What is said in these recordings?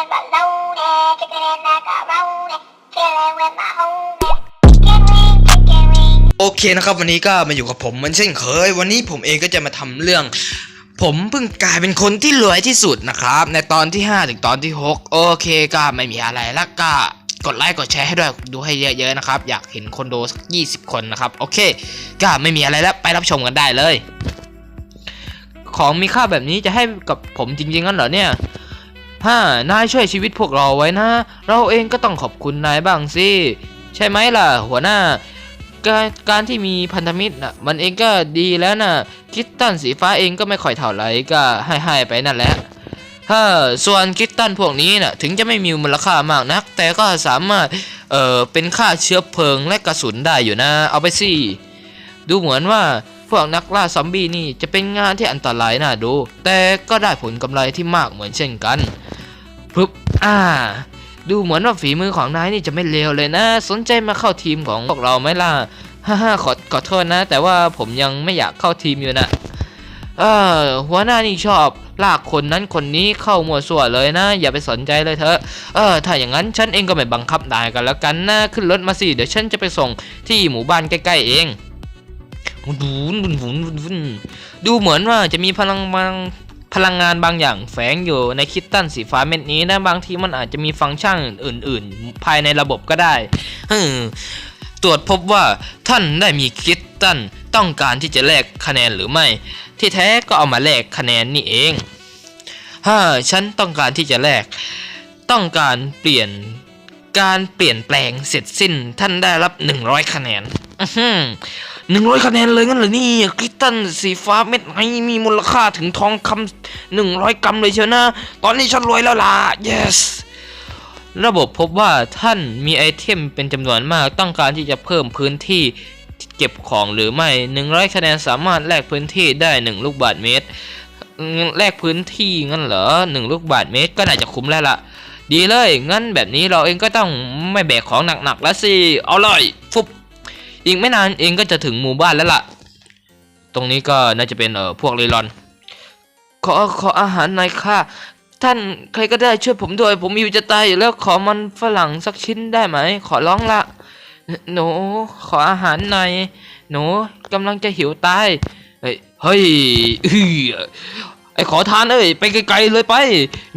is alone. Kicking it like a roll. Chilling with my whole โอเคนะครับวันนี้ก็มาอยู่กับผมเหมือนเช่นเคย วันนี้ผมเองก็จะมาทำเรื่อง ผมเพิ่งกลายเป็นคนที่รวยที่สุดนะครับ ในตอนที่ 5 ถึงตอนที่ 6 โอเคก็ไม่มีอะไรแล้วก็กดไลค์กดแชร์ให้ด้วยดูให้เยอะๆนะครับ อยากเห็นคนดูสัก20 คนนะครับ โอเค ก็ไม่มีอะไรแล้วไปรับชมกันได้เลย ของมีค่าแบบนี้จะให้กับผมจริงๆงั้นเหรอเนี่ย ฮ่านายช่วยชีวิตพวกเราไว้นะ เราเองก็ต้องขอบคุณนายบ้างสิ ใช่ไหมล่ะ หัวหน้า การการที่มีพันธมิตรน่ะมันเองก็ดีแล้วนะคิตตันสีฟ้าเองก็ไม่ค่อยเท่าไหร่ก็ให้ให้ไปนั่นแหละฮ่าส่วนคิตตันพวกนี้น่ะถึงจะไม่มีมูลค่ามากนัก แต่ก็สามารถเอ่อเป็นค่าเชื้อเพลิงและกระสุนได้อยู่นะ เอาไปสิดูเหมือนว่าพวกนักล่าซอมบี้นี่จะเป็นงานที่อันตรายน่าดู แต่ก็ได้ผลกำไรที่มากเหมือนเช่นกัน ปึ๊บอ่า ดูเหมือนว่าฝีมือของนายนี่จะไม่เลวเลยนะ สนใจมาเข้าทีมของพวกเราไหมล่ะฮ่าฮ่าขอขอโทษนะ แต่ว่าผมยังไม่อยากเข้าทีมอยู่นะเออหัวหน้านี่ชอบลากคนนั้นคนนี้เข้ามัวสั่วเลยนะ อย่าไปสนใจเลยเถอะเออถ้าอย่างนั้นฉันเองก็ไม่บังคับนายกันแล้วกันนะขึ้นรถมาสิเดี๋ยวฉันจะไปส่งที่หมู่บ้านใกล้ๆเองวุนวุนวุนวุนวุนดูเหมือนว่าจะมีพลังบาง พลังงานบางอย่างแฝงอยู่ในคิตตันสีฟ้าเม็ดนี้นะบางทีมันอาจจะมีฟังก์ชันอื่น ๆ ภายในระบบก็ได้ตรวจพบว่าท่านได้มีคิตตันต้องการที่จะแลกคะแนนหรือไม่ ที่แท้ก็เอามาแลกคะแนนนี่เองฮ่าฉันต้องการที่จะแลกต้องการเปลี่ยนการเปลี่ยนแปลงเสร็จสิ้นท่านได้รับ 100 คะแนน หนึ่งร้อยคะแนนเลยงั้นเหรอนี่คริสตันสีฟ้าเม็ดไหนมีมูลค่าถึงทองคำหนึ่งร้อยกรัมเลยเชียวนะ ตอนนี้ฉันรวยแล้วล่ะ yes ระบบพบว่าท่านมีไอเทมเป็นจำนวนมากต้องการที่จะเพิ่มพื้นที่เก็บของหรือไม่ 100 คะแนนสามารถแลกพื้นที่ได้ 1 ลูกบาทเมตร แลกพื้นที่งั้นเหรอ 1 ลูกบาทเมตรก็น่าจะคุ้มแล้วล่ะ ดีเลย งั้นแบบนี้เราเองก็ต้องไม่แบกของหนักๆแล้วสิ เอาเลยฟุบ อีกไม่นานเองก็จะถึงหมู่บ้านแล้วล่ะ ตรงนี้ก็น่าจะเป็นเอ่อพวกเรลอน ขอขออาหารหน่อยค่ะ ท่านใครก็ได้ช่วยผมด้วย ผมอยู่จะตายอยู่แล้วขอมันฝรั่งสักชิ้นได้ไหม ขอร้องละหนูขออาหารหน่อยหนูกำลังจะหิวตายเฮ้ยเฮ้ยไอ้ขอทานเอ้ยไปไกลๆเลยไป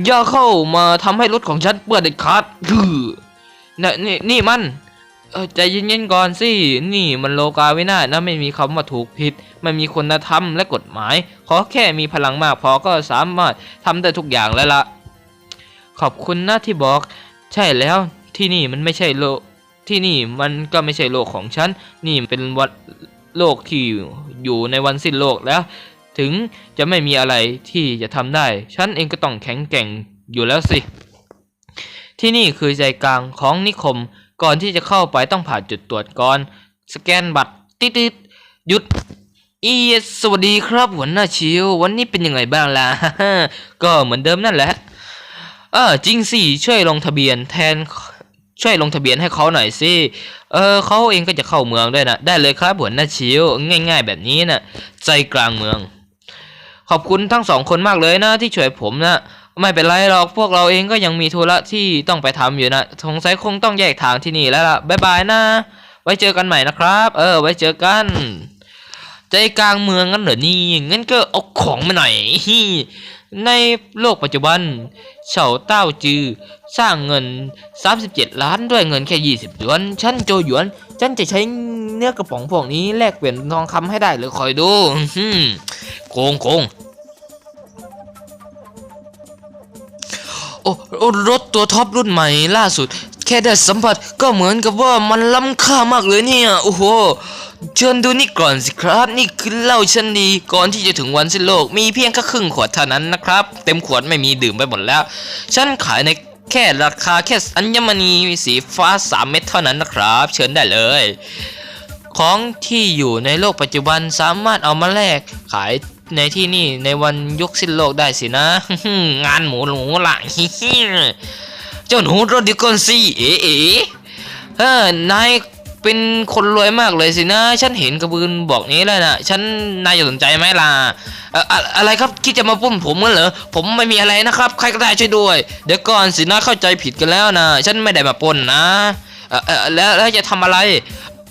อย่าเข้ามาทำให้รถของฉันเปื้อนเด็ดขาดอื้อนี่นี่มัน เออใจเย็นๆก่อนสิ นี่มันโลกาวินาศนะไม่มีคำว่าถูกผิด มันมีคุณธรรมและกฎหมาย ขอแค่มีพลังมากพอก็สามารถทำได้ทุกอย่างแล้วละขอบคุณนะที่บอก ใช่แล้วที่นี่มันไม่ใช่โลก ที่นี่มันก็ไม่ใช่โลกของฉัน นี่เป็นวันโลกที่อยู่ในวันสิ้นโลกแล้ว ถึงจะไม่มีอะไรที่จะทำได้ ฉันเองก็ต้องแข็งแกร่งอยู่แล้วสิ ที่นี่คือใจกลางของนิคม ก่อนที่จะเข้าไปต้องผ่านจุดตรวจก่อน สแกนบัตรติดติดๆหยุดอีสวัสดีครับหัวหน้าชิว วันนี้เป็นยังไงบ้างล่ะ ก็เหมือนเดิมนั่นแหละ เออจริงสิช่วยลงทะเบียนแทนช่วยลงทะเบียนให้เขาหน่อยสิ เออเขาเองก็จะเข้าเมืองด้วยนะ ได้เลยครับหัวหน้าชิว ง่าย ๆ แบบนี้นะ่ะใจกลางเมือง ขอบคุณทั้งสองคนมากเลยนะที่ช่วยผมนะ ไม่เป็นไรหรอกพวกเราเองก็ยังมีธุระที่ต้องไปทำอยู่นะสงสัยคงต้องแยกทางที่นี่แล้วล่ะบายบายนะ ไว้เจอกันใหม่นะครับ เออ ไว้เจอกันใจกลางเมืองงั้นเหรอนี่งั้นก็เอาของมาหน่อยในโลกปัจจุบันเฉาเต้าจือ สร้างเงิน 37 ล้านด้วยเงินแค่ 20 หยวน ฉันโจหยวน ฉันจะใช้เนื้อกระป๋องพวกนี้แลกเปลี่ยนทองคำให้ได้เลยคอยดูโกงโกง โอ้รถตัวท็อปรุ่นใหม่ล่าสุด แค่ได้สัมผัสก็เหมือนกับว่ามันล้ำค่ามากเลยเนี่ย โอ้โหเชิญดูนี่ก่อนสิครับ นี่คือเหล้าชั้นดีก่อนที่จะถึงวันสิ้นโลก มีเพียงแค่ครึ่งขวดเท่านั้นนะครับ เต็มขวดไม่มีดื่มไปหมดแล้ว ฉันขายในแค่ราคาแค่อัญมณีสีฟ้า 3 เม็ดเท่านั้นนะครับ เชิญได้เลย ของที่อยู่ในโลกปัจจุบันสามารถเอามาแลกขาย ในที่นี่ในวันยุคสิ้นโลกได้สินะ งานหมูหนูละเจ้าหนูรถดิกอนสิเอ๋เอ๋เออนายเป็นคนรวยมากเลยสินะ ฉันเห็นกระบืนบอกนี้แล้วนะฉันนายจะสนใจไหมล่ะอะอะไรครับคิดจะมาปุ้มผมกันเหรอผมไม่มีอะไรนะครับ ใครก็ได้ช่วยด้วย เดี๋ยวก่อนสินะเข้าใจผิดกันแล้วนะ ฉันไม่ได้มาปนนะเออแล้วแล้วจะทำอะไร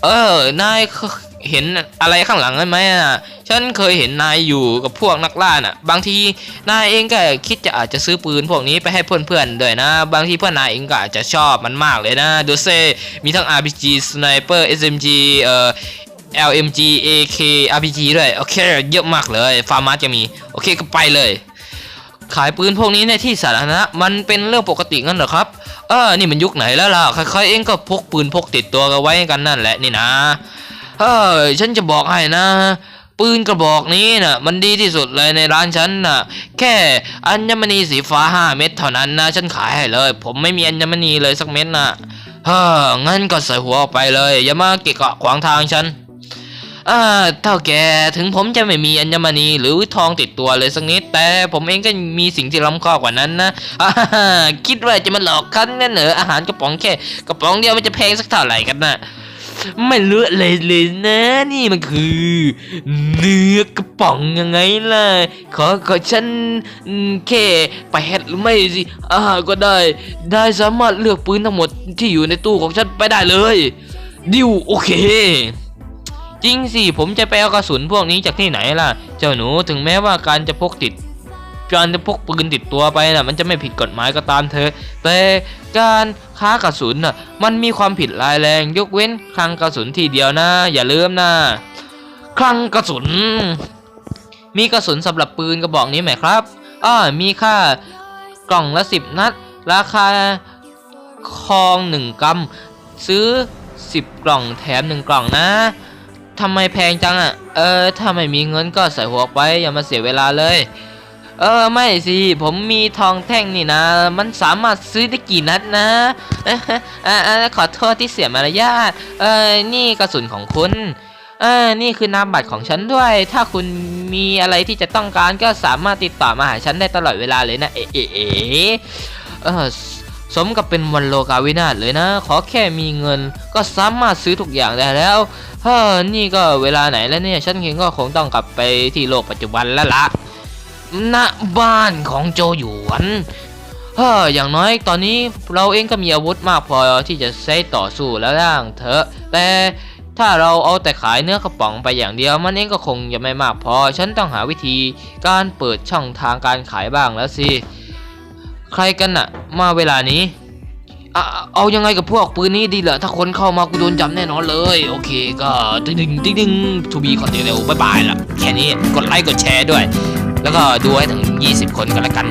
เออนาย เห็นอะไรข้างหลังนั้นไหมอะ ฉันเคยเห็นนายอยู่กับพวกนักล่าน่ะ บางทีนายเองก็คิดจะอาจจะซื้อปืนพวกนี้ไปให้เพื่อนๆด้วยนะ บางทีเพื่อนนายเองก็อาจจะชอบมันมากเลยนะดูเซมีทั้ง RPG Sniper SMG เอ่อ LMG AK RPG ด้วยโอเคเยอะมากเลย ฟาร์มาจะมี โอเคก็ไปเลย ขายปืนพวกนี้ในที่สาธารณะมันเป็นเรื่องปกติงั้นเหรอครับ เออ นี่มันยุคไหนแล้วล่ะใครๆเองก็พกปืนพกติดตัวกันไว้กันนั่นแหละนี่นะ เออฉันจะบอกให้นะ ปืนกระบอกนี้น่ะ มันดีที่สุดเลยในร้านฉันน่ะ แค่อัญมณีสีฟ้าห้าเม็ดเท่านั้นนะ ฉันขายให้เลย ผมไม่มีอัญมณีเลยสักเม็ดน่ะเฮ้องั้นก็ใส่หัวออกไปเลย อย่ามาเกะกะขวางทางฉันอ่าเท่าแกถึงผมจะไม่มีอัญมณีหรือทองติดตัวเลยสักนิด แต่ผมเองก็มีสิ่งที่ล้ำค่ากว่านั้นนะอ่าคิดว่าจะมาหลอกกันนั่นเหรออาหารกระป๋องแค่ กระป๋องเดียวมันจะแพงสักเท่าไหร่กันน่ะ ไม่รู้เลยเลยนะ นี่มันคือ เนื้อกระป๋องยังไงล่ะ ขอขอฉันแค่ไปแฮดหรือไม่สิอ่าก็ได้ ได้สามารถเลือกปืนทั้งหมดที่อยู่ในตู้ของฉันไปได้เลย ดิวโอเคจริงสิผมจะไปเอากระสุนพวกนี้จากที่ไหนล่ะ เจ้าหนูถึงแม้ว่าการจะพกติด การจะพกปืนติดตัวไปน่ะมันจะไม่ผิดกฎหมายก็ตามเธอ แต่การค้ากระสุนน่ะมันมีความผิดร้ายแรง ยกเว้นคลังกระสุนทีเดียวนะ อย่าลืมนะคลังกระสุน มีกระสุนสำหรับปืนกระบอกนี้ไหมครับอ้อมีค่ากล่องละสิบนัด ราคาคองหนึ่งกรัมซื้อสิบกล่องแถมหนึ่งกล่องนะทำไมแพงจังอะ เออ ถ้าไม่มีเงินก็ใส่หัวไป อย่ามาเสียเวลาเลย เออไม่สิ ผมมีทองแท่งนี่นะ มันสามารถซื้อได้กี่นัดนะเออเออขอโทษที่เสียมารยาทเออนี่กระสุนของคุณเออนี่คือนามบัตรของฉันด้วย ถ้าคุณมีอะไรที่จะต้องการก็สามารถติดต่อมาหาฉันได้ตลอดเวลาเลยนะ เอเอเอเออสมกับเป็นวันโลกาวินาศเลยนะ ขอแค่มีเงินก็สามารถซื้อทุกอย่างได้แล้ว เฮ้อนี่ก็เวลาไหนแล้วเนี่ย ฉันเองก็คงต้องกลับไปที่โลกปัจจุบันแล้วละ ณบ้านของโจหยวนเฮ้ออย่างน้อยตอนนี้เราเองก็มีอาวุธมากพอที่จะใช้ต่อสู้แล้วร่างเถอะ แต่ถ้าเราเอาแต่ขายเนื้อกระป๋องไปอย่างเดียว มันเองก็คงจะไม่มากพอ ฉันต้องหาวิธีการเปิดช่องทางการขายบ้างแล้วสิ ใครกันน่ะ มาเวลานี้อะเอายังไงกับพวกปืนนี้ดีล่ะถ้าคนเข้ามากูโดนจับแน่นอนเลย โอเคก็ ดึงดึงดึงดึงทูบีคอนเทนต์บายบายละแค่นี้กดไลค์กดแชร์ด้วย แล้วก็ดูให้ถึง 20 คนกันละกัน